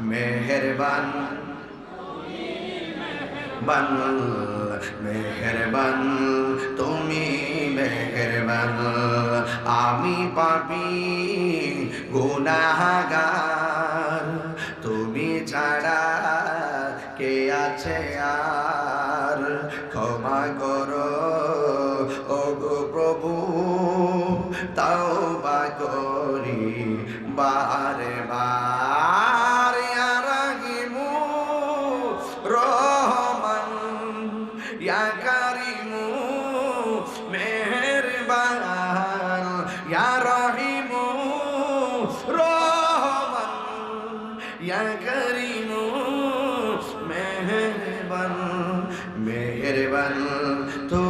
মেহেরবান। বান, মেহেরবান, তুমি মেহেরবান। আমি পাপি, গুনাহগার। তুমি ছাড়া কে আছে আর? ক্ষমা করো ও গো প্রভু তাও বা করি, বার কারিমু মেহরবান মেহরবান তুমি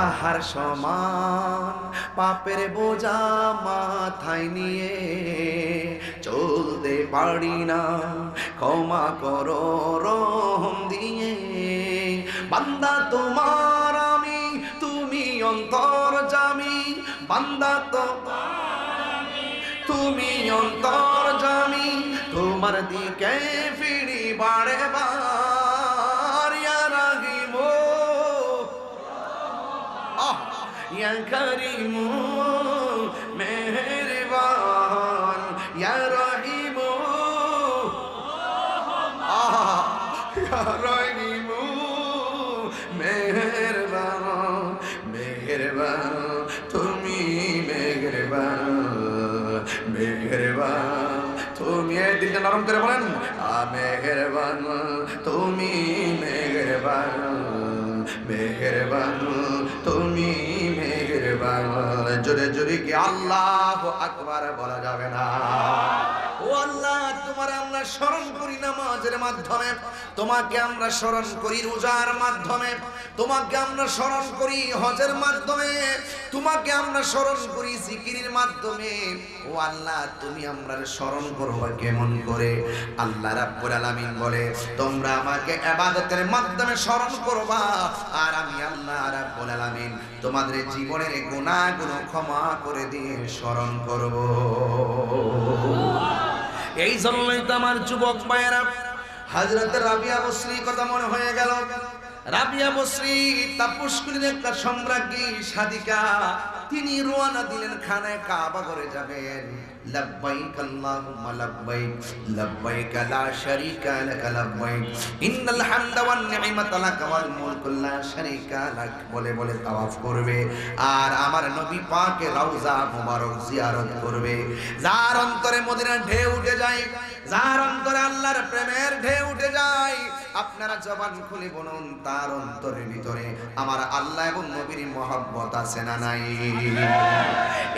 পাহাড় সমান। পাপের বোঝা মাথায় নিয়ে চলতে পারি না। ক্ষমা করো রহম দিয়ে। বান্দা তোমার আমি, তুমি অন্তর জামি। বান্দা তো তুমি অন্তর জামি। তোমার দিকে ফিরি বারে বার করিমু মেহেরবান ইয়া রহিমু আহ, ইয়া রহিমু মেহেরবান মেহেরবান তুমি মেহেরবান মেহেরবান তুমি দিলটা নরম করে বলেন। মেহেরবান তুমি মেহেরবান মেহেরবান। জোরে কি আল্লাহ আকবার বলা যাবে না। আমরা স্মরণ করি নামাজের মাধ্যমে। তোমাকে আমরা স্মরণ করি রোজার মাধ্যমে। তোমাকে আমরা স্মরণ করি হজের মাধ্যমে। তোমাকে আমরা স্মরণ করি জিকিরের মাধ্যমে। ও আল্লাহ, তুমি আমরা স্মরণ করব কেমন করে? আল্লাহ রাব্বুল আলামিন বলে, তোমরা আমাকে ইবাদতের মাধ্যমে স্মরণ করবা। আর আমি আল্লাহ রাব্বুল আলামিন তোমাদের জীবনের গুনাহগুলো ক্ষমা করে দিয়ে স্মরণ করব। এই জন্যই তো আমার যুবক মায়েরা হাজরাতে রাবিয়া বসরি কথা মনে হয়ে গেল। রাবিয়া বসরি তাপস্কুলির একটা সম্রাজ্ঞী সাদিকা। তিনি রোয়ানা দিলেন খানায় কাবা করে যাবেন। লব্বাইক লব্বাইক লা শারীকা লাক লব্বাইক ইন্নাল হামদা ওয়ান নি'মাতা লাক ওয়াল মুলকু লা শারীকা লাক বলে বলে তাওয়াফ করবে। আর আমার নবী পাকে রওজা মুবারক জিয়ারত করবে। যার অন্তরে মদিনার ঢেউ উঠে যায়, যার অন্তরে আল্লাহর প্রেমের ঢেউ উঠে যায়, আপনারা জবান খুলে বলুন, তার অন্তরের ভিতরে আমার আল্লাহ এবং নবীর মহব্বত আছে না নাই?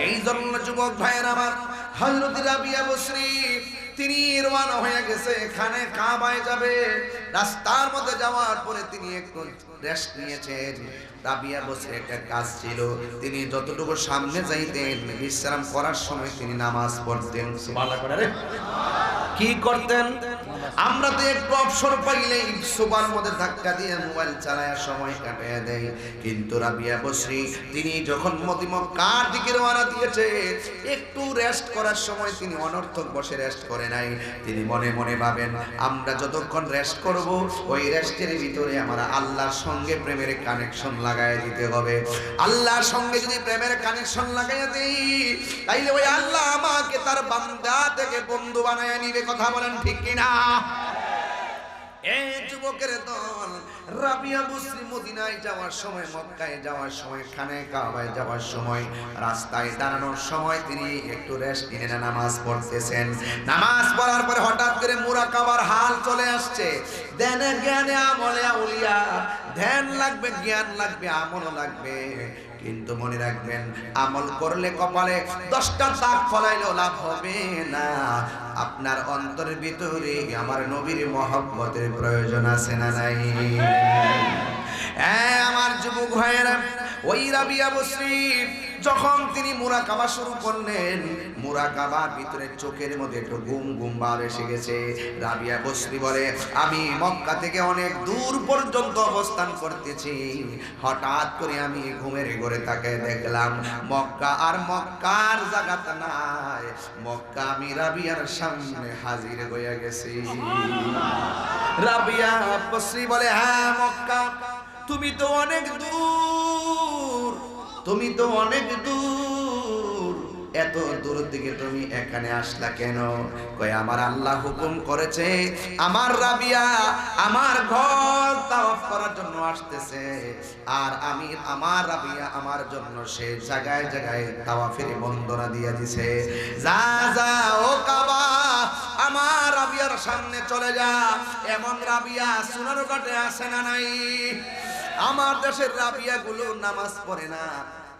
এই জন্য যুবক ভাইয়ের আমার হযরত রাবিয়া বসরি তিনি রওনা হয়ে গেছে, এখানে কাবায় যাবে। রাস্তার মধ্যে যাওয়ার পরে তিনি একটু রেস্ট নিয়েছেন। রাবিয়া বসে একটা কাজ ছিল। তিনি যতটুকু সামনে যাইতেন, বিশ্রাম করার সময় তিনি নামাজ পড়তেন। কি করতেন? আমরা তো একটু অবসর পাইলেই সোবার মধ্যে ধাক্কা দিয়ে মোবাইল চালায় সময় কাটিয়ে দেয়। কিন্তু রাবিয়া বসরি, তিনি যখন মতিমক কার দিকে রওনা দিয়েছে, একটু রেস্ট করার সময় তিনি অনর্থক বসে রেস্ট করে নাই। তিনি মনে মনে ভাবেন, আমরা যতক্ষণ রেস্ট করব, ওই রেস্টের ভিতরে আমরা আল্লাহর সঙ্গে প্রেমের কানেকশন লাগাই দিতে হবে। আল্লাহর সঙ্গে যদি প্রেমের কানেকশন লাগাই দেই, তাইলে ওই আল্লাহ আমাকে তার বান্দা থেকে বন্ধু বানায় নিবে, কথা বলেন ঠিক কিনা? এই যুবকের দল রাবিয়া মুসলিম মদিনায় যাওয়ার সময়, মক্কায় যাওয়ার সময়, খানে কাবায় যাওয়ার সময়, রাস্তায় দাঁড়ানোর সময় তিনি একটু রেস্ট নিয়ে না নামাজ পড়তেছেন। নামাজ পড়ার পরে হঠাৎ করে মুরাকাবার হাল চলে আসছে। ধ্যানে জ্ঞানে আমলে আউলিয়া, ধ্যান লাগবে, জ্ঞান লাগবে আমল লাগবে। কিন্তু মনে রাখবেন, আমল করলে কপালে দশটা দাগ ফলাইলেও লাভ হবে না। আপনার অন্তরের ভিতরে আমার নবীর মহব্বতের প্রয়োজন আছে না নাই? হ্যাঁ আমার যুবক ভাইয়েরা ওই রাবিয়া বসরি যখন তিনি মুরাকাবা শুরু করলেন মুরাকাবার ভিতরে চোখের মধ্যে একটু গুম গুম ভাব এসে গেছে। রাবিয়া বসরি বলে, আমি মক্কা থেকে অনেক দূর পর্যন্ত অবস্থান করতেছি। হঠাৎ করে আমি ঘুমের ঘরে তাকে দেখলাম। মক্কা আর মক্কার জায়গাটা নাই। মক্কা আমি রাবিয়ার সামনে হাজির হয়ে গেছি। রাবিয়া বসরি বলে হ্যাঁ মক্কা, তুমি তো অনেক দূর। তুমি তো অনেক দূর। এত দূর থেকে তুমি এখানে আসলা কেন? কয়, আমার আল্লাহ হুকুম করেছে, আমার রাবিয়া আমার ঘর তাওয়াফ করার জন্য আসতেছে। আর আমি আমার রাবিয়া আমার জন্য সে জায়গায় জায়গায় তাওয়াফের বন্দনা দিয়ে দিছে। যা যা, ও কাবা, আমার রাবিয়ার সামনে চলে যা। এমন রাবিয়া সোনার কাটে আসে না নাই? আমার দেশের রাবিয়া গুলো নামাজ পড়ে না,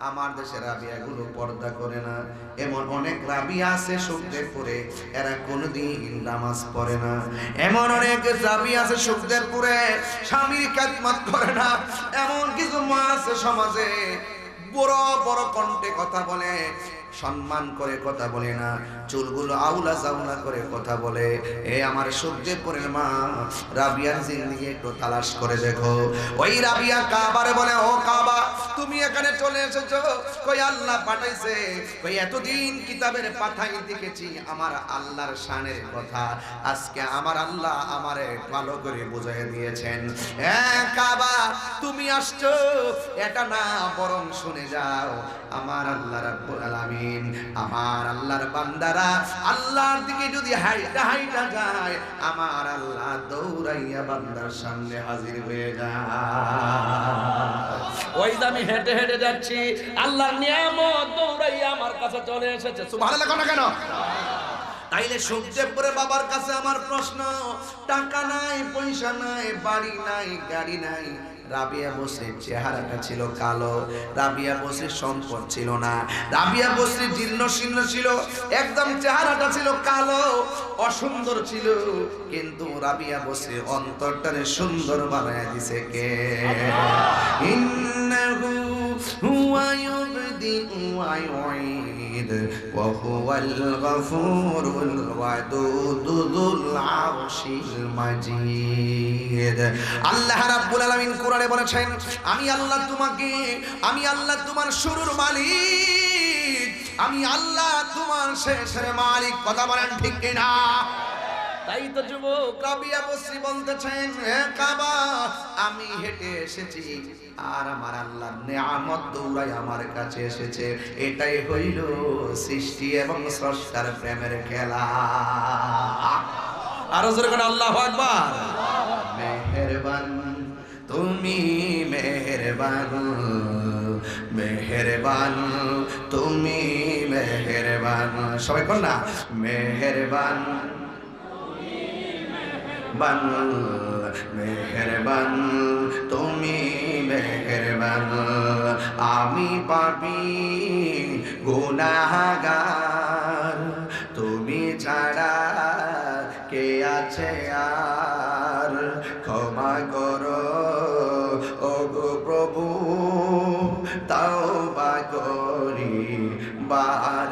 আমার দেশের রাবিয়া গুলো পর্দা করে না। এমন অনেক রাবিয়া আছে সুখদের পরে এরা কোনোদিন নামাজ পড়ে না। এমন অনেক রাবিয়া আছে সুখদের পরে স্বামীর কাজমাত করে না। এমন কিছু মা আছে সমাজে, বড় বড় কণ্ঠে কথা বলে সম্মান করে কথা বলে না, চুলগুলো আউলা জাউলা করে কথা বলে। এ আমার সহ্যের পরের মা, রাবিয়ার জিন্দিগি একটু তালাশ করে দেখো। ওই রাবিয়া কাবারে বলে, ও কাবা, তুমি এখানে চলে এসেছ? কই আল্লাহ পাঠাইছে? কই এতদিন কিতাবের পাথাই দেখেছি আমার আল্লাহর শানের কথা। আজকে আমার আল্লাহ আমারে ভালো করে বুঝিয়ে দিয়েছেন। হ্যাঁ কাবা, তুমি আসছো? এটা না, বরং শুনে যাও, আমার আল্লাহ রাব্বুল আলামিন আমার আল্লাহর বান্দারা আল্লাহর দিকে যদি হাইটা হাইটা যায় আমার আল্লাহ দৌড়াইয়া বান্দার সামনে হাজির হয়ে যায়। ওই যে আমি হেঁটে হেঁটে যাচ্ছি আল্লাহর নিয়ামত দৌড়াইয়া আমার কাছে চলে এসেছে। ভালো লাগো না কেন? তাইলে সূর্যেপুরে বাবার কাছে আমার প্রশ্ন টাকা নাই পয়সা নাই বাড়ি নাই গাড়ি নাই রাবিয়া মসরির চেহারাটা ছিল কালো, রাবিয়া মসরির সম্পদ ছিল না। রাবিয়া মসরির জীর্ণ শীর্ণ ছিল, একদম চেহারাটা ছিল কালো, অসুন্দর ছিল, কিন্তু রাবিয়া মসরির অন্তরটারে সুন্দর বানায় দিছে কে? ইন্নাহু হুয়া ইউবদি ওয়া وهو الغفور الودود ذو العرش المجيد আল্লাহ রাব্বুল আলামিন কোরআনে বলেছেন আমি আল্লাহ তোমাকে আমি আল্লাহ তোমার শুরুর মালিক আমি আল্লাহ তোমার শেষের মালিক কথা বলেন ঠিক কিনা তাই তো যুবক রাবিয়া বসরি বলতেছেন, হে কাবা, আমি হেঁটে এসেছি আর আমার আল্লাহর নেয়ামত দৌড়াই আমার কাছে এসেছে। এটাই হইল সৃষ্টি এবং স্রষ্টার প্রেমের খেলা। আরও জোরে করে আল্লাহ আকবার। মেহেরবান, তুমি মেহেরবান মেহেরবান, তুমি মেহেরবান। সবাই কর না, মেহেরবান বান মেহেরবান, তুমি মেহেরবান। আমি পাপি, গুনাহগার, তুমি ছাড়া কে আছে আর? ক্ষমা করো ও গো প্রভু তাও বা করি বার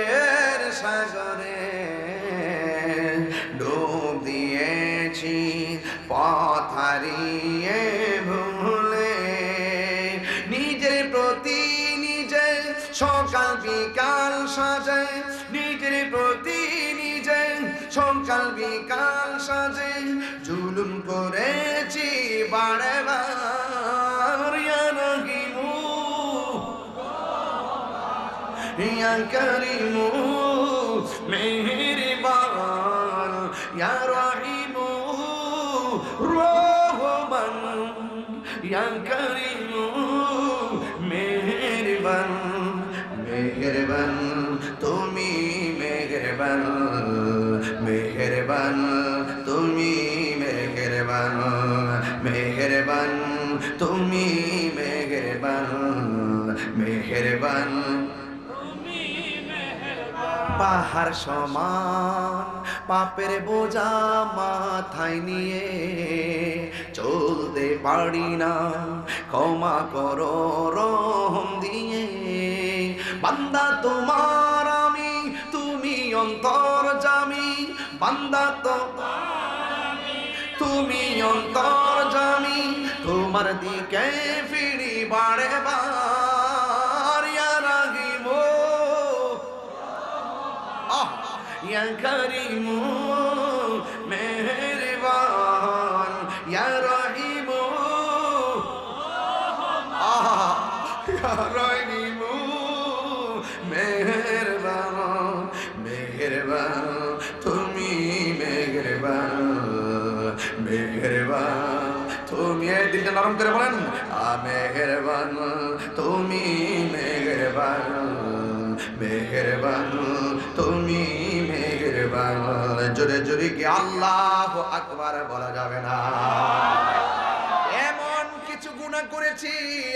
নিজের প্রতি নিজে সকাল বিকাল সাজে, জুলুম করেছি বারে বার ইয়া করিমু, মেহেরবান, ইয়া রহিমু, রহমান, ইয়া করিমু, মেহেরবান মেহেরবান। মেহেরবান মেহেরবান, তুমি মেহেরবান মেহেরবান, তুমি মেহেরবান মেহেরবান। পাহাড় সমান, পাপের বোঝা মাথায় নিয়ে চলতে পারি না। ক্ষমা করো রহম দিয়ে, বান্দা তোমার অন্তর জামি তোমার দিকে ফিরি বারে বার রাহিমো আহ, ইয়া করিমু, মেহেরবান, ইয়া রহিমু মেহেরবান মেহেরবান, তুমি মেহেরবান। মেহেরবান, তুমি দিলটা নরম করে বলেন। আ মেহেরবান, তুমি মেহেরবান মেহেরবান, তুমি মেহেরবান। জোরে জোরে কি আল্লাহ আকবার বলা যাবে না? এমন কিছু গুনাহ করেছি,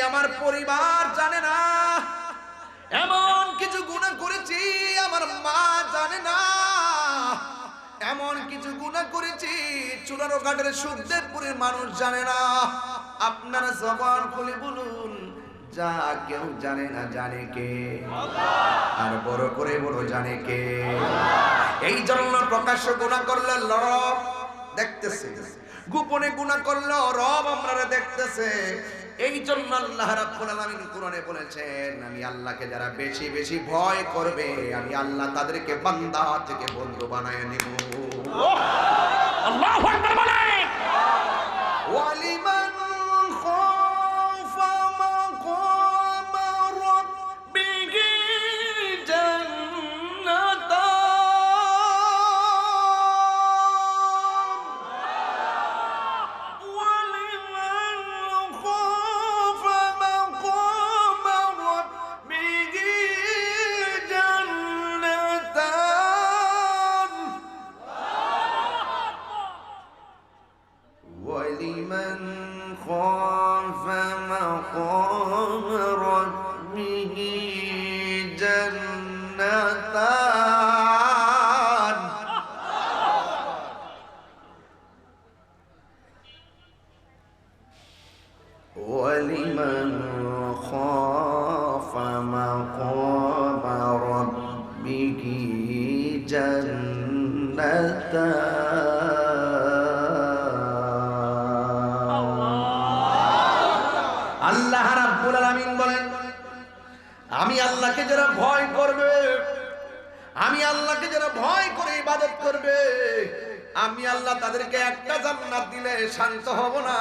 আমার পরিবার জানে না। এমন কিছু গুনাহ করেছি, আমার মা জানে না। এমন কিছু গুনাহ করেছি চুনারো ঘাটের সুখদেবপুরের মানুষ জানে না। আপনারা জবান খুলে বলুন, যা কেউ জানে না জানে কে। আর বড় করে বড় জানে কে। এই জন্য প্রকাশ্য গুণা করলে লরব দেখতেছে। গোপনে গুণা করলে রব আপনারা দেখতেছে। এই জন্য আল্লাহ রাব্বুল আলামিন কোরআনে বলেছেন, আমি আল্লাহকে যারা বেশি বেশি ভয় করবে, আমি আল্লাহ তাদেরকে বান্দা থেকে বন্ধু বানায় নেব। আল্লাহু আকবার আমি আল্লাহ তাদেরকে একটা জান্নাত দিলে শান্ত হব না।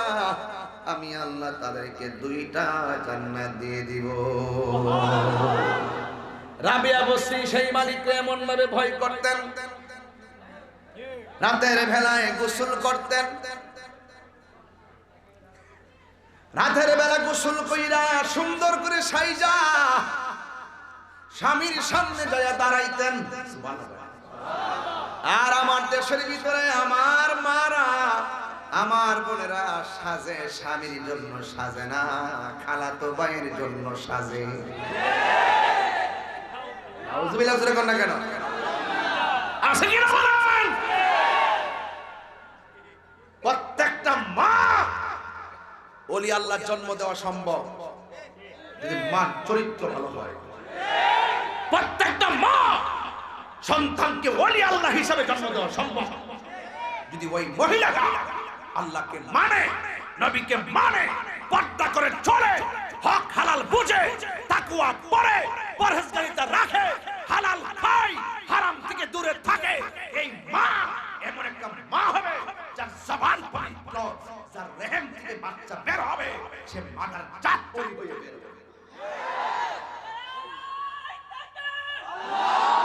আমি আল্লাহ তাদেরকে দুইটা জান্নাত দিয়ে দিব। রাবিয়া বসরি সেই মালিককে এমন ভাবে ভয় করতেন। রাতের বেলায় গোসল করতেন। রাতের বেলা গোসল কইরা সুন্দর করে সাইজা স্বামীর সামনে যায় দাঁড়াইতেন। আর আমার দেশের ভিতরে আমার মারা আমার বোনেরা সাজে স্বামীর জন্য সাজে না খালাতো ভাইয়ের জন্য সাজে। না কেন? আছে কি প্রত্যেকটা মা ওলি আল্লাহ জন্ম দেওয়া সম্ভব। যদি মা চরিত্র ভালো হয় প্রত্যেকটা মা সন্তানকে ওলি আল্লাহ হিসাবে জন্ম দেওয়া সম্ভব। যদি ওই মহিলাটা আল্লাহকে মানে নবীকে মানে পর্দা করে চলে, হক হালাল বুঝে তাকুয়া পড়ে, পরহেজগারিতা রাখে, হালাল খায়, হারাম থেকে দূরে থাকে, এই মা এমন একটা মা হবে যার জবান পবিত্র, যার রেহেম থেকে বাচ্চা বের হবে, সে মাতার জাত পরি হয়ে বের হবে। আল্লাহ!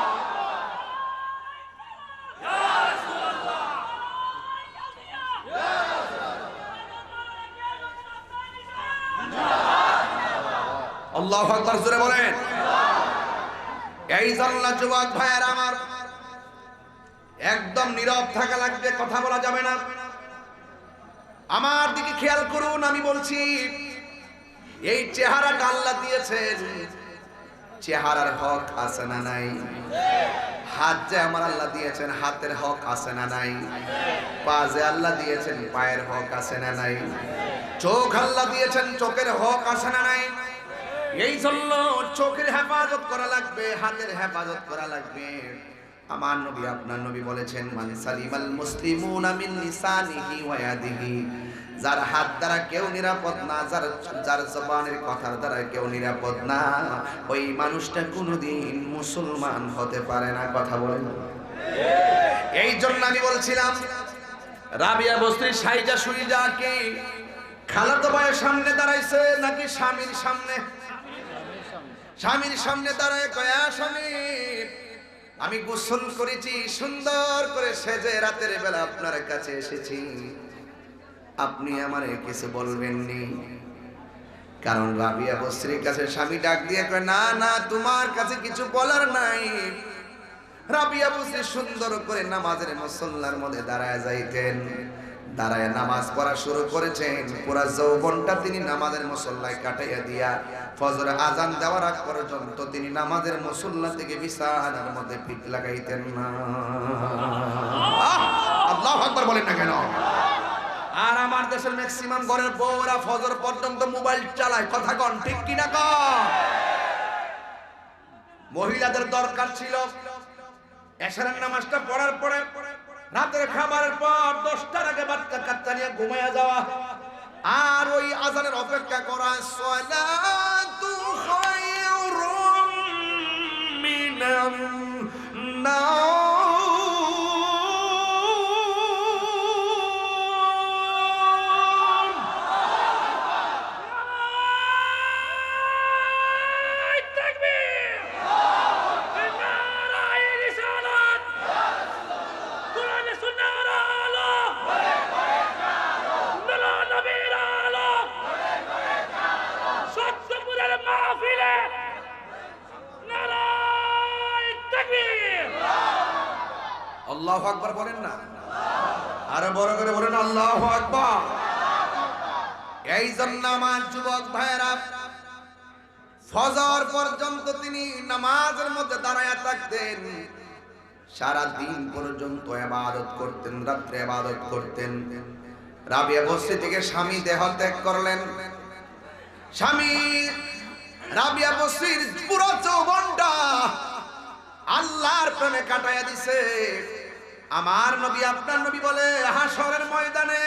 আকবার জোরে বলেন। এই জন্য যুবক ভাইয়ের আমার, একদম নীরব থাকা লাগবে, কথা বলা যাবে না। আমার দিকে খেয়াল করুন, আমি বলছি, এই চেহারাটা আল্লাহ দিয়েছেন। চেহারার হক আছে না নাই? হাত যে আমার আল্লাহ দিয়েছেন, হাতের হক আছে না নাই? পা যে আল্লাহ দিয়েছেন, পায়ের হক আছে না নাই? চোখ আল্লাহ দিয়েছেন, চোখের হক আছে না নাই? এই জন্য চোখের হেফাজত করা লাগবে, হাতের হেফাজত করা লাগবে। আমার নবী, আপনার নবী বলেছেন, মান সালিমাল মুসলিমুনা মিন লিসানিহি ওয়া ইয়াদিহি। যার হাত দ্বারা কেউ নিরাপদ না, যার যার জবানের কথার দ্বারা কেউ নিরাপদ না, ওই মানুষটা কোনোদিন মুসলমান হতে পারে না, কথা বলেন। এই জন্য আমি বলছিলাম, রাবিয়া বস্তির সাইজা সুইজা কি খালাতো ভাইয়ের সামনে দাঁড়াইছে নাকি স্বামীর সামনে? স্বামীর সামনে দাঁড়ায় কয়া, স্বামী, আমি গোসল করেছি, সুন্দর করে সেজে রাতের বেলা আপনার কাছে এসেছি। আপনি আমার কিছু বলবেননি। কারণ ভাবিয়া বস্ত্রীর কাছে স্বামী ডাক দিয়ে কয়, না না, তোমার কাছে কিছু বলার নাই। সুন্দর করে নামাজের মুসল্লার মধ্যে দাঁড়ায় যাইতেন, দাঁড়ায় নামাজ পড়া শুরু করেছেন। পুরা যৌবনটা তিনি নামাজের মুসল্লায় কাটাইয়া দিয়া আজান দেওয়ার আগ পর্যন্ত তিনি নামাজের মুসল্লা থেকে মধ্যে পিঠ লাগাইতেন না। বলেন না কেন? আর আমার দেশের ম্যাক্সিমাম ঘরের বউরা ফজর পর্যন্ত মোবাইল চালায়, কথা কন, ঠিক কিনা কন? মহিলাদের দরকার ছিল এশারের নামাজটা পড়ার পরে রাতের খাবারের পর দশটার আগে বাচ্চা কাচ্চা নিয়ে ঘুমাইয়া যাওয়া। আর ওই আজানের অপেক্ষা করা, সলাতু খায়রুম নামাজের মধ্যে দাঁড়ায় থাকতেন। সারা দিন পর্যন্ত আবাদত করতেন, রাত্রে আবাদত করতেন। রাবিয়া বস্তি থেকে স্বামী দেহ ত্যাগ করলেন। স্বামী রাবিয়া বস্তির পুরো চৌবনটা আল্লাহর প্রেমে কাটাইয়া দিছে। আমার নবী, আপনার নবী বলে, হাসরের ময়দানে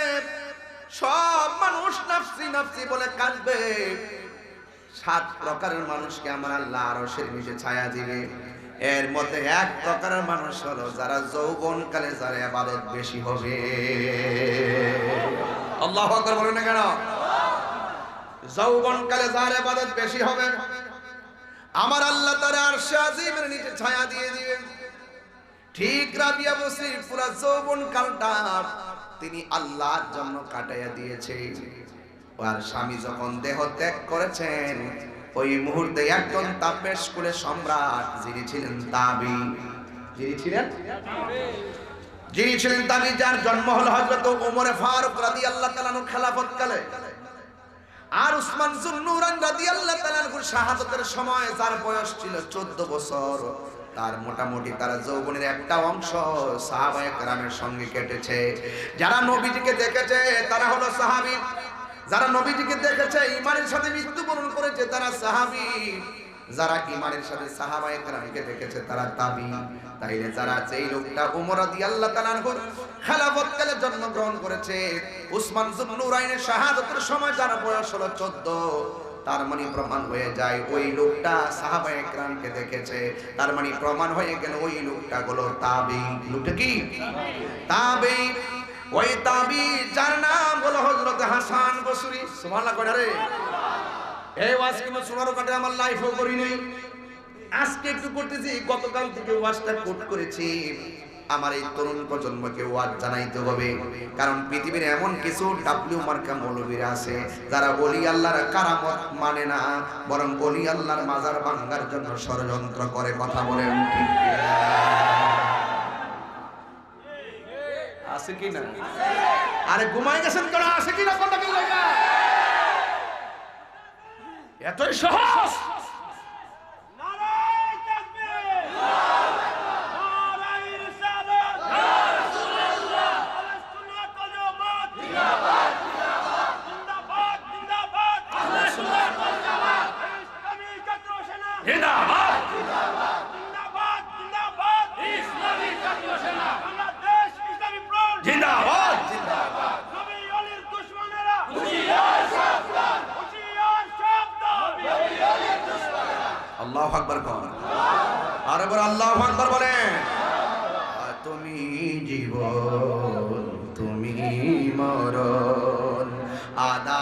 সব মানুষ নাফসি নাফসি বলে কাঁদবে। সাত প্রকারের মানুষকে আমার আল্লাহ আরশের নিচে ছায়া দিবে। এর মধ্যে এক প্রকারের মানুষ হলো যারা যৌবনকালে যারা আবাদত বেশি হবে। আল্লাহ আকবার বলেন না কেন? যৌবনকালে যার আবাদত বেশি হবে, আমার আল্লাহ তার আরশে আজিমের নিচে ছায়া দিয়ে দিবে। ঠিক রাবিয়া বসি পুরা যৌবন কালটা তিনি আল্লাহর জন্য কাটাইয়া দিয়েছে। আর স্বামী যখন দেহ ত্যাগ করেছেন, ওই মুহূর্তে একজন তাপেশ করে সম্রাট, যিনি ছিলেন তাবি। যিনি ছিলেন? যিনি ছিলেন তাবি, যার জন্ম হল হযরত ওমরে ফারুক রাদিয়াল্লাহু তাআলা খেলাফত কালে আর উসমান জুন্নুরান রাদিয়াল্লাহু তাআলার শাহাদাতের সময়, যার বয়স ছিল 14 বছর। তার মোটামুটি তার যৌবনের একটা অংশ সাহাবায়ে কেরামের সঙ্গে কেটেছে। যারা নবীজিকে দেখেছে, তারা হলো সাহাবী। যারা নবীজিকে দেখেছে ইমানের সাথে মৃত্যুবরণ করেছে, তারা সাহাবী। যারা ইমানের সাথে সাহাবায়ে কেরামকে দেখেছে, তারা তাবি। তাইলে যারা যেই লোকটা উমর রাদিয়াল্লাহু তাআলার খেলাফতকালে জন্মগ্রহণ করেছে, উসমান জুন্নুরাইনের শাহাদাতের সময় যার বয়স হলো 14 তার মানে প্রমাণ হয়ে যায়, ওই লোকটা সাহাবা একরামকে দেখেছে। তার মানে প্রমাণ হয়ে গেল ওই লোকটা হলো তাবি। লোকটা কি? তাবি। ওই তাবি, যার নাম হলো হযরত হাসান বসুরি। সুবহানাল্লাহ কইরা রে এই ওয়াজ কিন্তু শোনার কাটে আমার লাইফও করি নাই। আজকে একটু করতেছি, গতকাল থেকে ওয়াজটা কোট করেছি। আমার এই তরুণ প্রজন্মকে ওয়াজ জানাইতে হবে। কারণ পৃথিবীর এমন কিছু ডাব্লিউ মার্কা মৌলবীরা আছে, যারা বলি আল্লাহর কারামত মানে না, বরং বলি আল্লাহর মাজার ভাঙ্গার জন্য ষড়যন্ত্র করে কথা বলেন ঠিক? আছে কি না? আরে ঘুমাই গেছেন কেন আছে কি না? কথা এতই সহজ! জীবন তুমি মরণ আদার